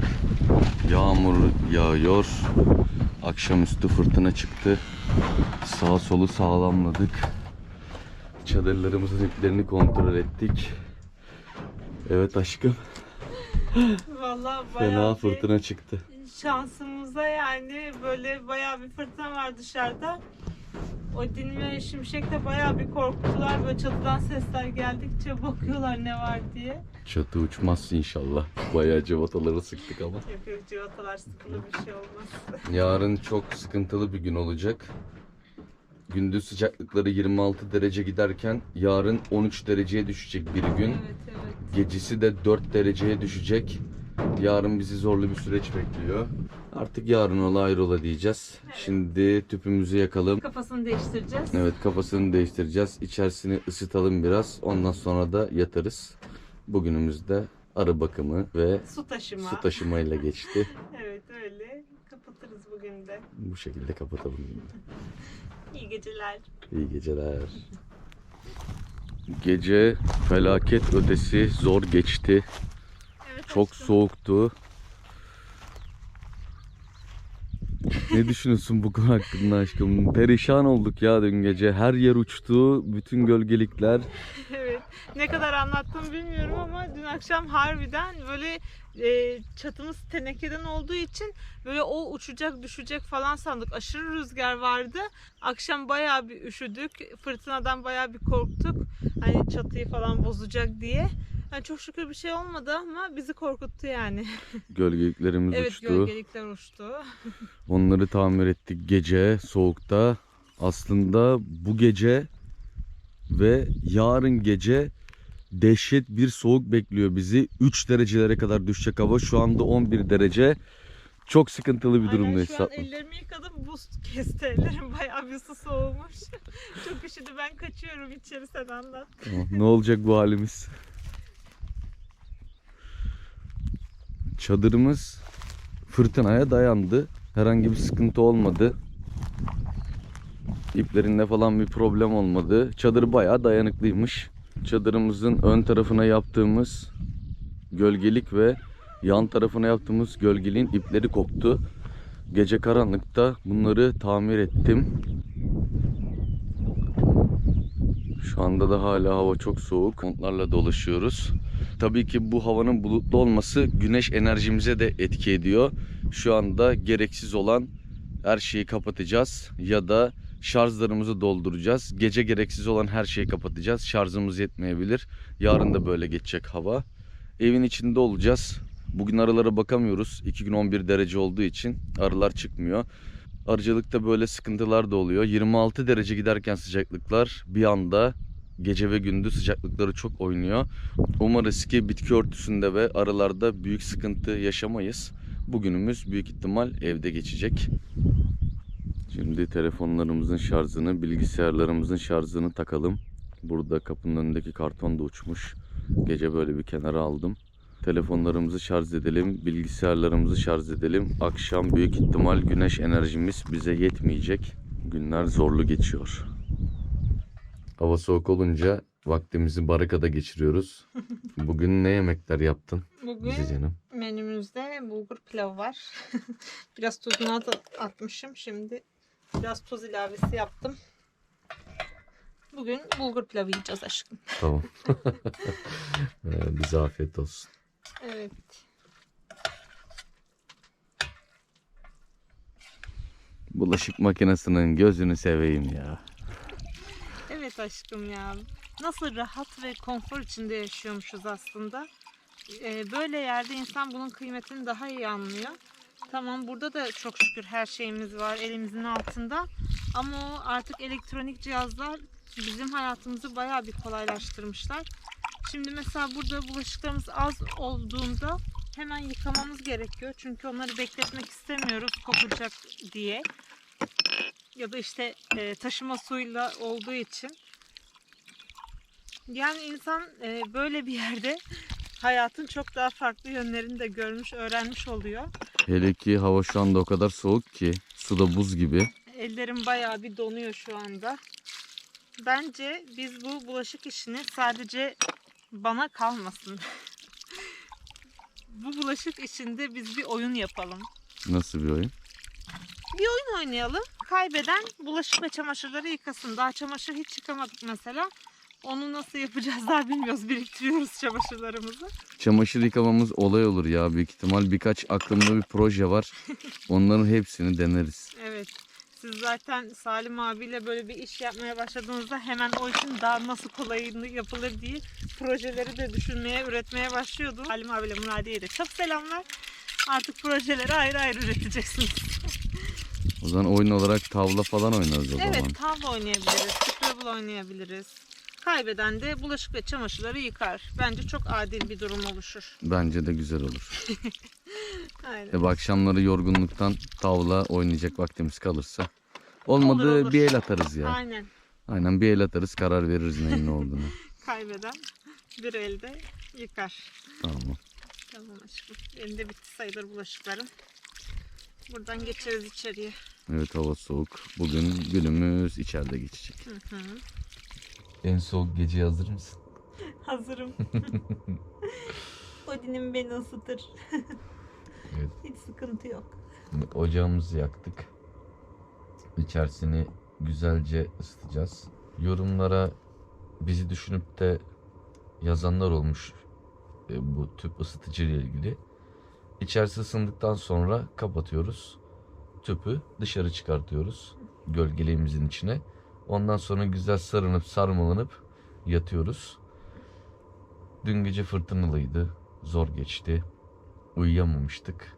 sıcak. Yağmur yağıyor. Akşamüstü fırtına çıktı. Sağ solu sağlamladık. Çadırlarımızın iplerini kontrol ettik. Evet aşkım. Vallahi Fena bayağı bir fırtına çıktı. şansımıza yani böyle bayağı bir fırtına var dışarıda. Odin ve Şimşek de bayağı bir korktular. Böyle çatıdan sesler geldikçe bakıyorlar ne var diye. Çatı uçmaz inşallah. Bayağı cıvataları sıktık ama. Yok yok civatalar sıkılı bir şey olmaz. Yarın çok sıkıntılı bir gün olacak. Gündüz sıcaklıkları 26 derece giderken yarın 13 dereceye düşecek bir gün. Evet evet. Gecesi de 4 dereceye düşecek. Yarın bizi zorlu bir süreç bekliyor. Artık yarın ola ayrıla diyeceğiz. Şimdi tüpümüzü yakalım. Kafasını değiştireceğiz. Evet kafasını değiştireceğiz. İçerisini ısıtalım biraz. Ondan sonra da yatarız. Bugünümüzde arı bakımı ve Su taşıma. su taşımayla geçti. Evet öyle. Kapatırız bugün de. Bu şekilde kapatalım. İyi geceler. İyi geceler. Gece felaket ötesi zor geçti. Evet, Çok aşkım. soğuktu. Ne düşünüyorsun bu konu hakkında aşkım? Perişan olduk ya dün gece. Her yer uçtu. Bütün gölgelikler. Evet. Ne kadar anlattım bilmiyorum ama dün akşam harbiden böyle e, çatımız tenekeden olduğu için böyle o uçacak düşecek falan sandık. Aşırı rüzgar vardı. Akşam bayağı bir üşüdük. Fırtınadan bayağı bir korktuk. Hani çatıyı falan bozacak diye. Yani çok şükür bir şey olmadı ama bizi korkuttu yani. Gölgeliklerimiz evet uçtu. gölgelikler uçtu. Onları tamir ettik gece soğukta. Aslında bu gece ve yarın gece dehşet bir soğuk bekliyor bizi. 3 derecelere kadar düşecek hava. Şu anda 11 derece. Çok sıkıntılı bir durumdayız. Aynen şu an ellerimi yıkadım buz kesti ellerim bayağı bir su soğumuş. çok üşüdü ben kaçıyorum içeri sen anlat. Tamam, Ne olacak bu halimiz? Çadırımız fırtınaya dayandı. Herhangi bir sıkıntı olmadı. İplerinde falan bir problem olmadı. Çadır bayağı dayanıklıymış. Çadırımızın ön tarafına yaptığımız gölgelik ve yan tarafına yaptığımız gölgeliğin ipleri koptu. Gece karanlıkta bunları tamir ettim. Şu anda da hala hava çok soğuk. Montlarla dolaşıyoruz. Tabii ki bu havanın bulutlu olması güneş enerjimize de etki ediyor. Şu anda gereksiz olan her şeyi kapatacağız ya da şarjlarımızı dolduracağız. Gece gereksiz olan her şeyi kapatacağız. Şarjımız yetmeyebilir. Yarın da böyle geçecek hava. Evin içinde olacağız. Bugün arılara bakamıyoruz. 2 gün 11 derece olduğu için arılar çıkmıyor. Arıcılıkta böyle sıkıntılar da oluyor. 26 derece giderken sıcaklıklar bir anda gece ve gündüz sıcaklıkları çok oynuyor. Umarız ki bitki örtüsünde ve arılarda büyük sıkıntı yaşamayız. Bugünümüz büyük ihtimal evde geçecek. Şimdi telefonlarımızın şarjını, bilgisayarlarımızın şarjını takalım. Burada kapının önündeki karton da uçmuş. Gece böyle bir kenara aldım. Telefonlarımızı şarj edelim, bilgisayarlarımızı şarj edelim. Akşam büyük ihtimal güneş enerjimiz bize yetmeyecek. Günler zorlu geçiyor. Hava soğuk olunca vaktimizi barakada geçiriyoruz. Bugün ne yemekler yaptın Bugün bize canım? menümüzde bulgur pilavı var. biraz tuzunu at- atmışım. Şimdi biraz tuz ilavesi yaptım. Bugün bulgur pilavı yiyeceğiz aşkım. Tamam. Ee, Bize afiyet olsun. Evet. Bulaşık makinesinin gözünü seveyim ya. Evet aşkım ya. Nasıl rahat ve konfor içinde yaşıyormuşuz aslında. Ee, böyle yerde insan bunun kıymetini daha iyi anlıyor. Tamam burada da çok şükür her şeyimiz var elimizin altında. Ama o artık elektronik cihazlar bizim hayatımızı bayağı bir kolaylaştırmışlar. Şimdi mesela burada bulaşıklarımız az olduğunda hemen yıkamamız gerekiyor. Çünkü onları bekletmek istemiyoruz kokacak diye. Ya da işte e, taşıma suyla olduğu için. Yani insan e, böyle bir yerde hayatın çok daha farklı yönlerini de görmüş, öğrenmiş oluyor. Hele ki hava şu anda o kadar soğuk ki suda buz gibi. Ellerim bayağı bir donuyor şu anda. Bence biz bu bulaşık işini sadece bana kalmasın. bu bulaşık içinde biz bir oyun yapalım. Nasıl bir oyun? Bir oyun oynayalım. Kaybeden bulaşık ve çamaşırları yıkasın. Daha çamaşır hiç yıkamadık mesela. Onu nasıl yapacağız daha bilmiyoruz. Biriktiriyoruz çamaşırlarımızı. Çamaşır yıkamamız olay olur ya büyük ihtimal. Birkaç aklımda bir proje var. Onların hepsini deneriz. Evet. Siz zaten Salim abiyle böyle bir iş yapmaya başladığınızda hemen o işin daha nasıl kolayını yapılır diye projeleri de düşünmeye, üretmeye başlıyordu. Salim abiyle Muradiye'ye de çok selamlar. Artık projeleri ayrı ayrı üreteceksiniz. O zaman oyun olarak tavla falan oynarız o zaman. Evet, tavla oynayabiliriz, Scrabble oynayabiliriz. Kaybeden de bulaşık ve çamaşırları yıkar. Bence çok adil bir durum oluşur. Bence de güzel olur. Aynen. Tabi akşamları yorgunluktan tavla oynayacak vaktimiz kalırsa. Olmadı Olur, olur. bir el atarız ya. Aynen. Aynen bir el atarız karar veririz neyin ne olduğunu. Kaybeden bir elde yıkar. tamam. Tamam aşkım. Benim de bitti sayılır bulaşıklarım. Buradan geçeriz içeriye. Evet hava soğuk. Bugün günümüz içeride geçecek. Hı hı. En soğuk geceye hazır mısın? Hazırım. Odin'im beni ısıtır. Evet. Hiç sıkıntı yok. Ocağımızı yaktık. İçerisini güzelce ısıtacağız. Yorumlara bizi düşünüp de yazanlar olmuş e, bu tüp ısıtıcı ile ilgili. İçerisi ısındıktan sonra kapatıyoruz. Tüpü dışarı çıkartıyoruz gölgeliğimizin içine. Ondan sonra güzel sarınıp sarmalanıp yatıyoruz. Dün gece fırtınalıydı. Zor geçti. Uyuyamamıştık.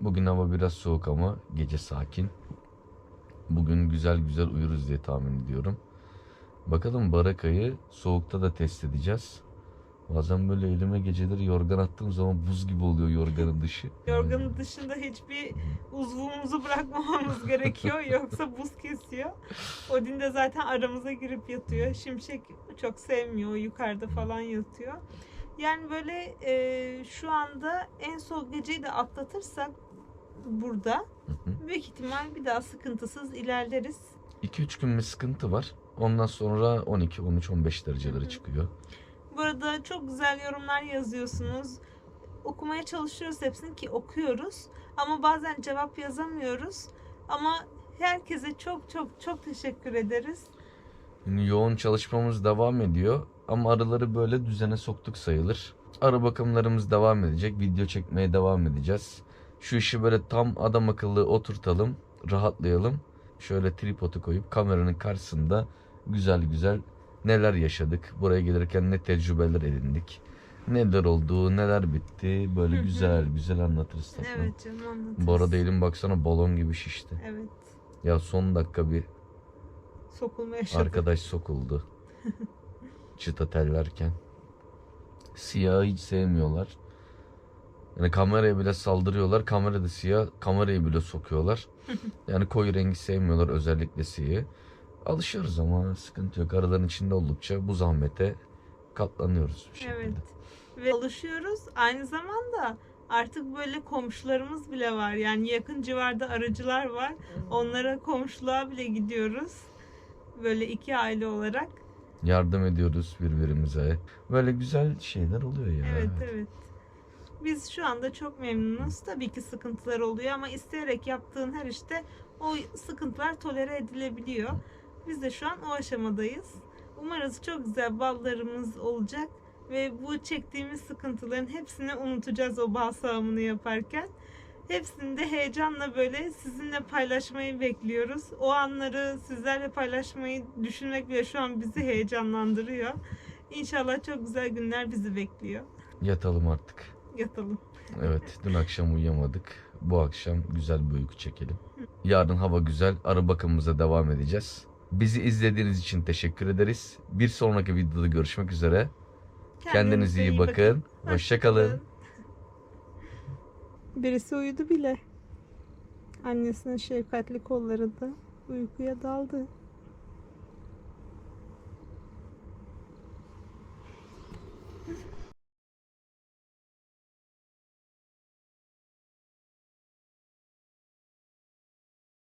Bugün hava biraz soğuk ama gece sakin. Bugün güzel güzel uyuruz diye tahmin ediyorum. Bakalım Baraka'yı soğukta da test edeceğiz. Bazen böyle elime geceleri yorgan attığım zaman buz gibi oluyor yorganın dışı. Yorganın dışında hiçbir uzvumuzu bırakmamamız gerekiyor. Yoksa buz kesiyor. Odin de zaten aramıza girip yatıyor. Şimşek çok sevmiyor. Yukarıda falan yatıyor. Yani böyle e, şu anda en soğuk geceyi de atlatırsak burada büyük ihtimal bir daha sıkıntısız ilerleriz. 2-3 gün bir sıkıntı var. Ondan sonra 12, 13, 15 Hı dereceleri çıkıyor. Bu arada çok güzel yorumlar yazıyorsunuz. Okumaya çalışıyoruz hepsini ki okuyoruz. Ama bazen cevap yazamıyoruz. Ama herkese çok çok çok teşekkür ederiz. Yoğun çalışmamız devam ediyor. Ama arıları böyle düzene soktuk sayılır. Arı bakımlarımız devam edecek. Video çekmeye devam edeceğiz. Şu işi böyle tam adam akıllı oturtalım. Rahatlayalım. Şöyle tripodu koyup kameranın karşısında güzel güzel neler yaşadık. Buraya gelirken ne tecrübeler edindik. Neler oldu, neler bitti. Böyle Hı hı. güzel güzel anlatırız tatlım. Evet canım anlatırız. Bu arada elim baksana balon gibi şişti. Evet. Ya son dakika bir Sokulma yaşadık. Arkadaş sokuldu. Çıta tellerken. Siyahı hiç sevmiyorlar. Yani kameraya bile saldırıyorlar. Kamerada siyah, kamerayı bile sokuyorlar. Yani koyu rengi sevmiyorlar özellikle siyahı. Alışıyoruz ama sıkıntı yok. Araların içinde oldukça bu zahmete katlanıyoruz bir şekilde. Evet. Ve alışıyoruz. Aynı zamanda artık böyle komşularımız bile var. Yani yakın civarda arıcılar var. Onlara komşuluğa bile gidiyoruz. Böyle iki aile olarak. Yardım ediyoruz birbirimize. Böyle güzel şeyler oluyor ya. Evet evet. Biz şu anda çok memnunuz. Tabii ki sıkıntılar oluyor ama isteyerek yaptığın her işte o sıkıntılar tolere edilebiliyor. Biz de şu an o aşamadayız. Umarız çok güzel ballarımız olacak ve bu çektiğimiz sıkıntıların hepsini unutacağız o bal sağımını yaparken. Hepsini de heyecanla böyle sizinle paylaşmayı bekliyoruz. O anları sizlerle paylaşmayı düşünmek bile şu an bizi heyecanlandırıyor. İnşallah çok güzel günler bizi bekliyor. Yatalım artık. Yatalım. Evet, dün akşam uyuyamadık. Bu akşam güzel bir uyku çekelim. Yarın hava güzel, arı bakımımıza devam edeceğiz. Bizi izlediğiniz için teşekkür ederiz. Bir sonraki videoda görüşmek üzere. Kendinize iyi bakın. Hoşçakalın. Birisi uyudu bile. Annesinin şefkatli kollarında uykuya daldı.